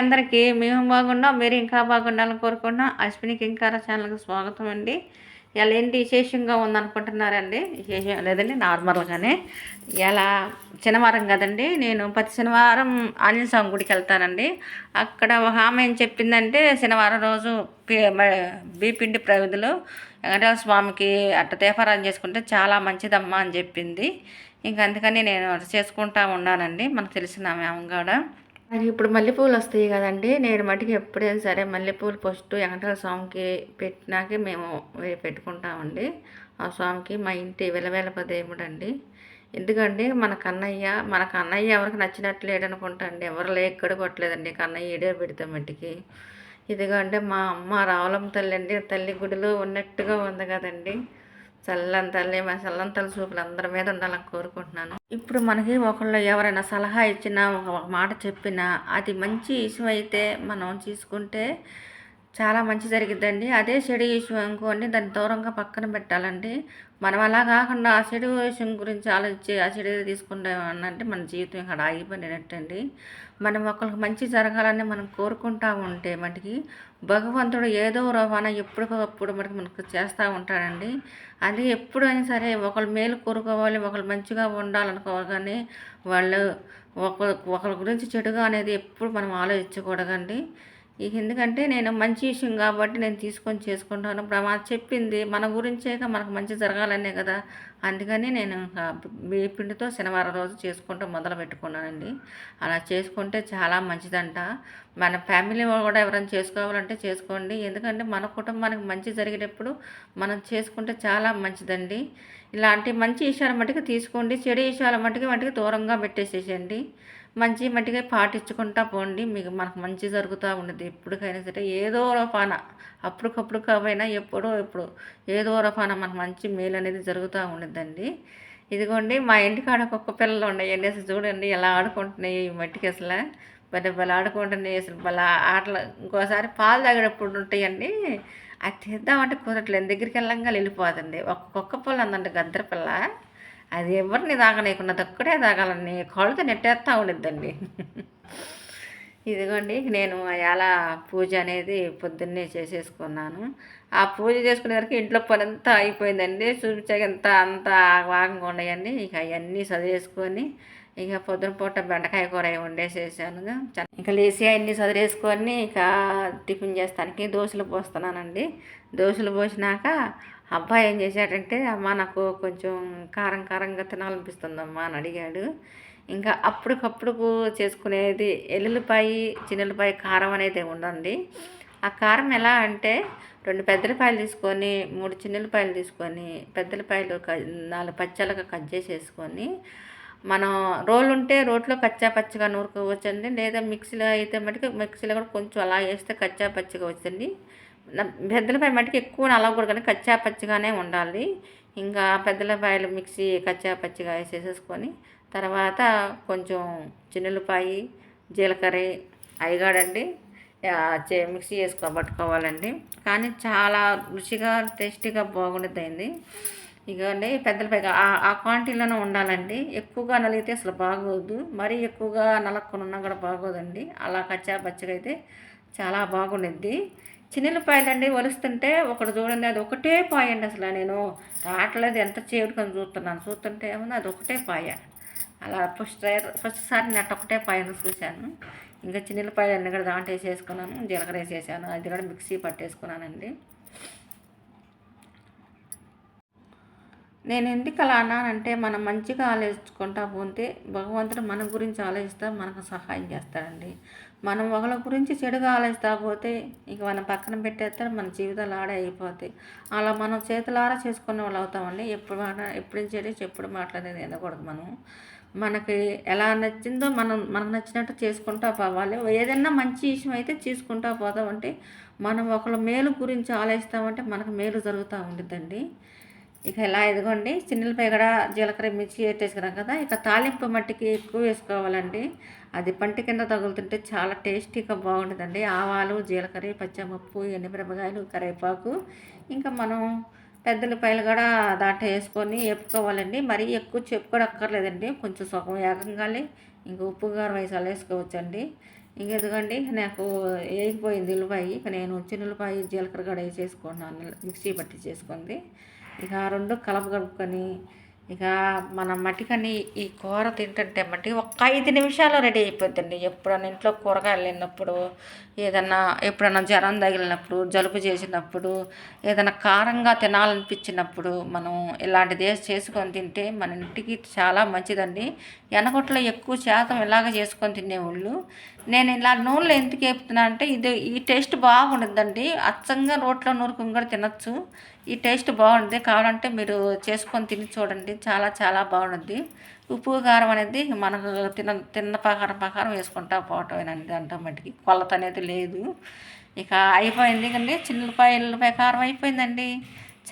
అందరికీ మేము బాగున్నాం మీరు ఇంకా బాగుండాలని కోరుకుంటున్నాం. అశ్వినికి ఇంకా ఛానల్కి స్వాగతం అండి. ఇలా ఏంటి విశేషంగా ఉందనుకుంటున్నారండి? విశేషం లేదండి నార్మల్గానే. ఇలా శనివారం కదండి నేను ప్రతి శనివారం ఆంజనేయ స్వామి గుడికి వెళ్తానండి. అక్కడ ఒక ఆమె ఏం చెప్పిందంటే శనివారం రోజు బీపిండి ప్రవిధులు వెంకటేశ్వర స్వామికి అట్ట దీపారాధన చేసుకుంటే చాలా మంచిదమ్మా అని చెప్పింది. ఇంకా అందుకని నేను చేసుకుంటా ఉన్నానండి మనకు తెలిసిన ఆమె కూడా. మరి ఇప్పుడు మల్లెపూలు వస్తాయి కదండి. నేను మటుకు ఎప్పుడైనా సరే మల్లెపూలు ఫస్ట్ వెంకటేశ్వర స్వామికి పెట్టినాకే మేము పెట్టుకుంటామండి. ఆ స్వామికి మా ఇంటి వెలవేలప దేవుడండి ఎందుకంటే మన కన్నయ్య మన కన్నయ్య ఎవరికి నచ్చినట్లు లేడనుకుంటా అండి. ఎవరు లేక్కడ కొట్టలేదండి. కన్నయ్య ఏడే పెడతాం మట్టికి అంటే మా అమ్మ రావులమ్మ తల్లి అండి. తల్లి గుడిలో ఉన్నట్టుగా ఉంది కదండి. చల్లని తల్లి మా చల్లని తల్లి చూపులు అందరి మీద ఉండాలని కోరుకుంటున్నాను. ఇప్పుడు మనకి ఒకళ్ళు ఎవరైనా సలహా ఇచ్చినా ఒక మాట చెప్పినా అది మంచి విషయం అయితే మనం తీసుకుంటే చాలా మంచి జరిగిద్దండి. అదే చెడు విషయం అనుకోండి దాన్ని దూరంగా పక్కన పెట్టాలండి మనం అలా కాకుండా ఆ చెడు విషయం గురించి ఆలోచించి ఆ చెడు తీసుకుంటామన్నంటే మన జీవితం ఇక్కడ ఆగిపోయినట్టండి. మనం ఒకరికి మంచి జరగాలని మనం కోరుకుంటా ఉంటే మనకి భగవంతుడు ఏదో రవాణా ఎప్పటికప్పుడు మనకి మనకు చేస్తూ ఉంటాడండి. అది ఎప్పుడైనా సరే ఒకళ్ళు మేలు కోరుకోవాలి ఒకళ్ళు మంచిగా ఉండాలనుకోగానే వాళ్ళు ఒక ఒకరి గురించి చెడుగా అనేది ఎప్పుడు మనం ఆలోచించకూడదండి. ఇక ఎందుకంటే నేను మంచి విషయం కాబట్టి నేను తీసుకొని చేసుకుంటాను. ఇప్పుడు ఆమె చెప్పింది మన గురించే మనకు మంచి జరగాలనే కదా. అందుకని నేను ఇంకా బియ్య పిండితో శనివారం రోజు చేసుకుంటూ మొదలు పెట్టుకున్నానండి. అలా చేసుకుంటే చాలా మంచిదంట. మన ఫ్యామిలీ కూడా ఎవరైనా చేసుకోవాలంటే చేసుకోండి. ఎందుకంటే మన కుటుంబానికి మంచి జరిగేటప్పుడు మనం చేసుకుంటే చాలా మంచిదండి. ఇలాంటి మంచి విషయాల మట్టుకు తీసుకోండి. చెడు విషయాల మట్టుకు మట్టుకు దూరంగా పెట్టేసేసేయండి. మంచి మట్టిగా పాటించుకుంటా పోండి. మీకు మనకు మంచి జరుగుతూ ఉండదు. ఎప్పటికైనా సరే ఏదో రూపాన అప్పటికప్పుడు కాకపోయినా ఎప్పుడో ఎప్పుడు ఏదో రూపాన మనకు మంచి మేలు అనేది జరుగుతూ ఉండదండి. ఇదిగోండి మా ఇంటికాడ కుక్క పిల్లలు ఉన్నాయండి అసలు చూడండి ఎలా ఆడుకుంటున్నాయి ఈ మట్టికి అసలు. భలే భలే ఆడుకుంటున్నాయి అసలు. భలే ఆటలు ఇంకోసారి పాలు తాగేటప్పుడు ఉంటాయండి. అది తీద్దామంటే కుదరట్లేదు. దగ్గరికి వెళ్ళంగా వెళ్ళిపోతుంది ఒక్కొక్క కుక్క పిల్ల అందంటే గద్దర పిల్ల. అది ఎవరిని తాగనీయకుండా ఒక్కడే తాగాలని కాళ్ళతో నెట్టేస్తూ ఉండిద్దండి. ఇదిగోండి నేను ఎలా పూజ అనేది పొద్దున్నే చేసేసుకున్నాను. ఆ పూజ చేసుకునే వరకు ఇంట్లో పని అంతా అయిపోయిందండి. చూపించాక ఎంత అంత వాగంగా ఉన్నాయండి. ఇక అవన్నీ చదివేసుకొని ఇక పొద్దున పూట బెండకాయ కూర వండేసేసాను. ఇంకా లేచి అన్నీ చదివేసుకొని ఇక టిఫిన్ చేస్తానికి దోశలు పోస్తున్నానండి. దోశలు పోసినాక అబ్బాయి ఏం చేశాడంటే అమ్మ నాకు కొంచెం కారం కారంగా తినాలనిపిస్తుందమ్మా అని అడిగాడు. ఇంకా అప్పటికప్పుడు చేసుకునేది ఎల్లుల్లిపాయ చిన్నెల్లిపాయ కారం అనేది ఉందండి ఆ కారం ఎలా అంటే రెండు పెద్దలపాయలు తీసుకొని మూడు చిన్నులపాయలు తీసుకొని పెద్దలపాయలు క నాలుగు పచ్చలుగా కట్ చేసేసుకొని మనం రోలు ఉంటే రోట్లో కచ్చా పచ్చిగా నూరుకోవచ్చండి. లేదా మిక్సీలో అయితే మటుకు మిక్సీలో కూడా కొంచెం అలా వేస్తే కచ్చా పచ్చిగా వచ్చండి. పెద్దలపై మటుకు ఎక్కువ నలగకూడదు కానీ కచ్చా పచ్చిగానే ఉండాలి. ఇంకా పెద్దలపాయలు మిక్సీ కచ్చా పచ్చిగా వేసేసేసుకొని తర్వాత కొంచెం చిన్నలపాయి జీలకర్ర అయ్యగాడండి చే మిక్సీ వేసుకో పట్టుకోవాలండి. కానీ చాలా రుచిగా టేస్టీగా బాగుండిద్దండి. ఇగండి పెద్దల ఆ- ఆ క్వాంటిటీలోనే ఉండాలండి. ఎక్కువగా నలిగితే అసలు బాగోదు. మరీ ఎక్కువగా నలక్కొని ఉన్నా కూడా బాగోదండి. అలా కచ్చా పచ్చగా అయితే చాలా బాగుండిద్ది. చిన్నపాయలు అండి వలుస్తుంటే ఒకటి చూడండి అది ఒకటే పాయ అండి అసలు. నేను రావట్లేదు ఎంత చేరుకొని చూస్తున్నాను. చూస్తుంటే ఏమన్నా అది ఒకటే పాయ. అలా ఫస్ట్ ఫస్ట్ సారి నేను ఒకటే పాయను చూశాను. ఇంకా చిన్నపాయలు అన్నీ కూడా దాంట్లో వేసేసుకున్నాను జీలకర్ర వేసేసాను అది కూడా మిక్సీ పట్టేసుకున్నానండి. నేను ఎందుకు అలా అన్నానంటే మనం మంచిగా ఆలోచించుకుంటా పోతే భగవంతుడు మన గురించి ఆలోచిస్తా మనకు సహాయం చేస్తాడండి. మనం ఒకళ్ళ గురించి చెడుగా ఆలోచిస్తా పోతే ఇక మనం పక్కన పెట్టేస్తే మన జీవితాలు ఆడే అయిపోతాయి. అలా మనం చేతులారా చేసుకునే వాళ్ళు అవుతామండి. ఎప్పుడు మాట ఎప్పుడు చెడు ఎప్పుడు మాట్లాడేది ఎదకూడదు మనం. మనకి ఎలా నచ్చిందో మనం మనకు నచ్చినట్టు చేసుకుంటా పోవాలి. ఏదైనా మంచి విషయం అయితే చేసుకుంటా పోతామంటే మనం ఒకళ్ళ మేలు గురించి ఆలోచిస్తామంటే మనకు మేలు జరుగుతూ ఉండిద్దండి. ఇక ఇలా ఇదిగోండి చిన్నలపై కూడా జీలకర్ర మిర్చి వేసేసుకున్నాం కదా ఇక తాలింపు మట్టికి ఎక్కువ వేసుకోవాలండి. అది పంట కింద తగులుతుంటే చాలా టేస్టీగా బాగుంటుందండి. ఆవాలు జీలకర్ర పచ్చిమిరపప్పు ఎండుమిరపకాయలు కరివేపాకు. ఇంకా మనం పెద్దలపాయలు కూడా దాంట్లో వేసుకొని వేపుకోవాలండి. మరీ ఎక్కువ చెప్పుకోవడం అక్కర్లేదండి. కొంచెం సుఖం ఏకంగానే ఇంకా ఉప్పు కారం వేసి అలా వేసుకోవచ్చండి ఇంక ఎదుగండి నాకు వేగిపోయింది ఉల్లిపాయ. ఇక నేను చిన్న ఉల్లిపాయ జీలకర్ర కూడా వేసేసుకున్నాను మిక్సీ పట్టి చేసుకుంది. ఇక రెండు కలప కలుపుకొని ఇక మన మట్టికని ఈ కూర తింటుంటే మట్టి ఒక్క ఐదు నిమిషాలు రెడీ అయిపోద్దండి. ఎప్పుడన్నా ఇంట్లో కూరగాయలు లేనప్పుడు ఏదన్నా ఎప్పుడన్నా జ్వరం తగిలినప్పుడు జలుబు చేసినప్పుడు ఏదైనా కారంగా తినాలనిపించినప్పుడు మనం ఇలాంటిది చేసుకొని తింటే మన ఇంటికి చాలా మంచిదండి. ఎనగొట్లో ఎక్కువ శాతం ఇలాగ చేసుకొని తినేవాళ్ళు. నేను ఇలా నూనెలో ఎందుకు వేపుతున్నా అంటే ఇది ఈ టేస్ట్ బాగుండదండి. అచ్చంగా రోట్లో నూరుకుని కూడా తినచ్చు. ఈ టేస్ట్ బాగుంది కావాలంటే మీరు చేసుకొని తిని చూడండి. చాలా చాలా బాగుంటుంది ఉప్పు కారం అనేది మనకు తిన తిన్న ప్రకారం ప్రకారం వేసుకుంటా పోవటమేనండి అంటే మటుకి కొలత అనేది లేదు. ఇక అయిపోయింది కండి చిన్నపాయ ఎల్లిపాయ కారం అయిపోయిందండి.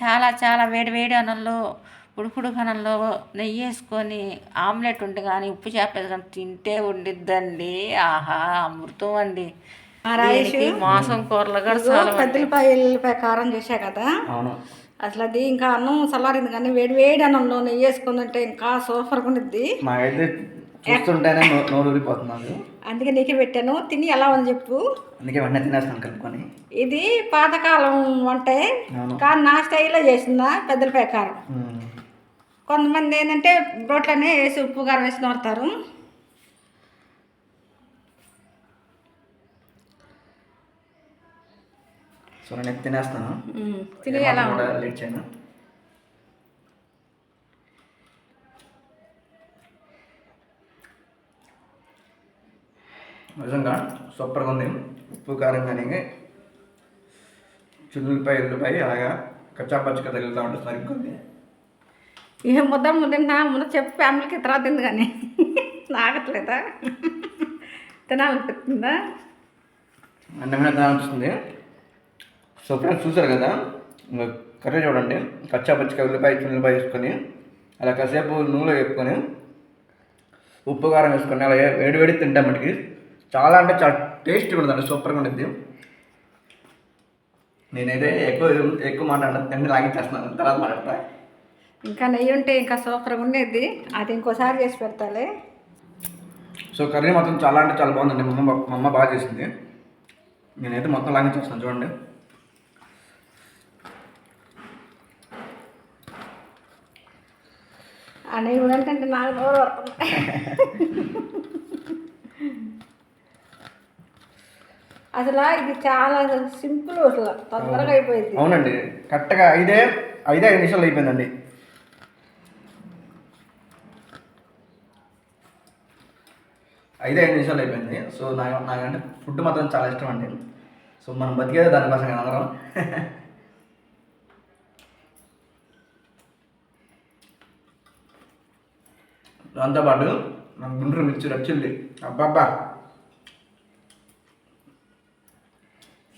చాలా చాలా వేడి వేడి అన్నంలో ఉడుకుడు కనంలో నెయ్యి వేసుకొని ఆమ్లెట్ ఉంటే కానీ ఉప్పు చేప వేసుకొని తింటే ఉండిద్దండి. ఆహా అమృతం అండి. మాంసం కూరలు కూడా ఎల్లిపాయ కారం చేశా కదా. అవును. అసలు అది ఇంకా అన్నం చల్లారింది కానీ వేడి వేడి అన్నంలో నెయ్యి వేసుకుని ఉంటే ఇంకా సూపర్గా ఉండిద్ది. మాకైతే చూస్తుంటేనే నోరు ఊరిపోతున్నాను అందుకే నీకే పెట్టాను. తిని ఎలా ఉంది చెప్పు. అందుకే వెంటనే తినేస్తాను కలుపుకొని. ఇది పాతకాలం వంటే. కానీ నా స్టైల్లో చేసిందా పెద్దలపాయ కారం ఉమ్. కొంతమంది ఏంటంటే రోట్లోనే వేసి ఉప్పు కారం వేసి నోరుతారు. సో నేను తినేస్తాను. తిని ఎలా లేట్ చేయను? నిజంగా సూపర్గా ఉంది. ఉప్పు కారం కానీ చిల్లులపై ఉల్లిపాయ అలాగా కచ్చాపచ్చిగా తగులుతూ ఉంటుంది సరిగ్గా ఉంది. ఏ ముద్ద ముద్ద ముందు చెప్పు ఫ్యామిలీకి తర్వాత తింది కానీ. నాగట్లేదా? తినాలనిపిస్తుందా? అన్నమైన తినాలనిపిస్తుంది. సో ఫ్రెండ్స్ చూసారు కదా? ఇంకా కర్రీ చూడండి. కచ్చా పచ్చిగా ఉల్లిపాయ ఉల్లిపాయ వేసుకొని అలా కాసేపు నూనెలో వేపుకొని ఉప్పు కారం వేసుకొని అలా వేడి వేడి తింటాం మటుకి. చాలా అంటే చాలా టేస్టీ ఉంటుందండి సూపర్గా ఉంటుంది నేనైతే ఎక్కువ ఎక్కువ మాట్లాడను. తిండి లాగించేస్తున్నాను. తర్వాత మాట్లాడతా. ఇంకా నెయ్యి ఉంటే ఇంకా సూపర్గా ఉండేది అది ఇంకోసారి చేసి పెడతాలే. సో కర్రీ మాత్రం చాలా అంటే చాలా బాగుందండి. మా అమ్మ మా అమ్మ బాగా చేసింది. నేనైతే మొత్తం లాగించేస్తాను చూడండి. ఆ నెయ్యి ఉందంటే నాకు నోరు ఊరుతుంది. అసలు ఇది చాలా సింపుల్ అసలు తొందరగా అయిపోయింది. అవునండి కరెక్ట్గా ఐదే ఐదే ఐదు నిమిషాలు అయిపోయిందండి. ఐదే ఐదు నిమిషాలు అయిపోయింది. సో నా నాకంటే ఫుడ్ మాత్రం చాలా ఇష్టం అండి. సో మనం బతికేదే దానికోసం అందరం. దాంతోపాటు మన గుండ్రు మిర్చి రచ్చింది అబ్బాబ్బా.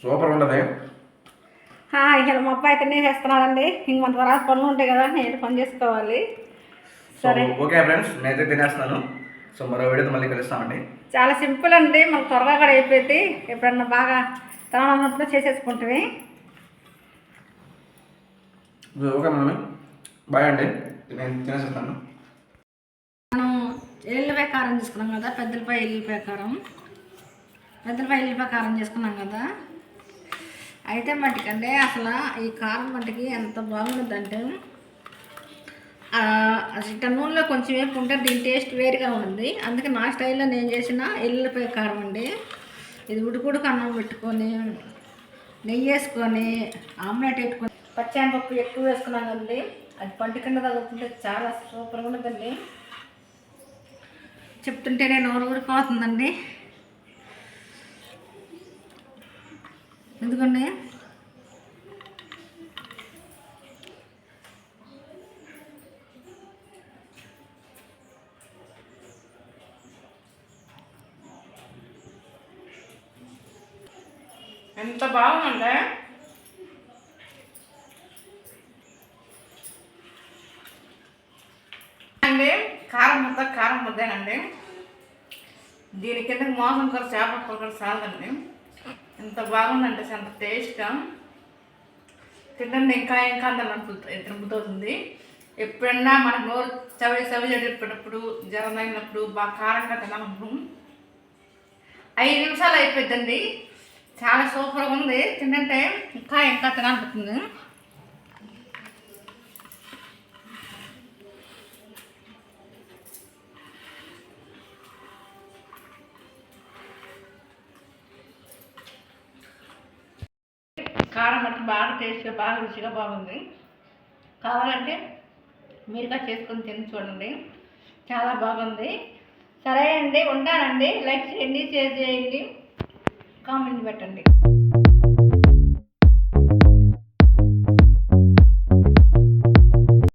సూపర్ ఉండదు ఆ, ఇక మా అబ్బాయి తినేసేస్తున్నాడండి ఇంక మన తర్వాత పనులు ఉంటాయి కదా నేను పని చేసుకోవాలి. సో ఓకే ఫ్రెండ్స్ నేనైతే తినేస్తున్నాను. సో మరో వీడియోతో మళ్ళీ కలుస్తామండి. చాలా సింపుల్ అండి మనకు త్వరగా కూడా అయిపోయింది ఎప్పుడన్నా బాగా తినాలన్నప్పుడు చేసేసుకుంటుంది ఓకే మమ్మీ. బాయ్ అండి. నేను తినేసేస్తాను. ఎల్లిపాయ కారం తీసుకున్నాం కదా పెద్దలపాయ ఎల్లిపాయ కారం. పెద్దలపాయ ఎల్లిపాయ కారం చేసుకున్నాం కదా. అయితే మట్టికంటే అసలు ఈ కారం మటుకి ఎంత బాగుంటుందంటే ఆ, అసలు ఇట్ట నూనెలో కొంచెం వేపు ఉంటే దీని టేస్ట్ వేరుగా ఉంది. అందుకే నా స్టైల్లో నేను చేసిన ఎల్లిపాయ కారం అండి. ఇది ఉడుకుడుకు అన్నం పెట్టుకొని నెయ్యి వేసుకొని ఆమ్లెట్ పెట్టుకొని పచ్చానపప్పు ఎక్కువ వేసుకున్నాం కదండి. అది పంట కింద తగ్గుతుంటే చాలా సూపర్గా చెప్తుంటే నేను నోరు ఊరిపోతుందండి. ఎందుకండి? ఎంత బాగుందంటే? అండి కారం ముద్ద కారం ముద్దేనండి దీని కింద మోసం కూర చేపల కూర కూడా చాలదండి ఎంత బాగుందంటే అంత టేస్ట్గా తింటే ఇంకా ఇంకా తిరుగుతుంది ఎప్పుడన్నా మన నోరు చవి చవి చెప్పేటప్పుడు జ్వరం అయినప్పుడు బాగా కారంగా తినాలన్నప్పుడు ఐదు నిమిషాలు అయిపోద్దండి చాలా సూపర్గా ఉంది. తింటే ఇంకా ఇంకా తినాలనుకుంటుంది కారం మట్టి బాగా టేస్ట్గా బాగా రుచిగా బాగుంది. కావాలంటే మీరుగా చేసుకొని తిని చూడండి. చాలా బాగుంది. సరే అండి ఉంటానండి. లైక్ చేయండి షేర్ చేయండి. కామెంట్ పెట్టండి.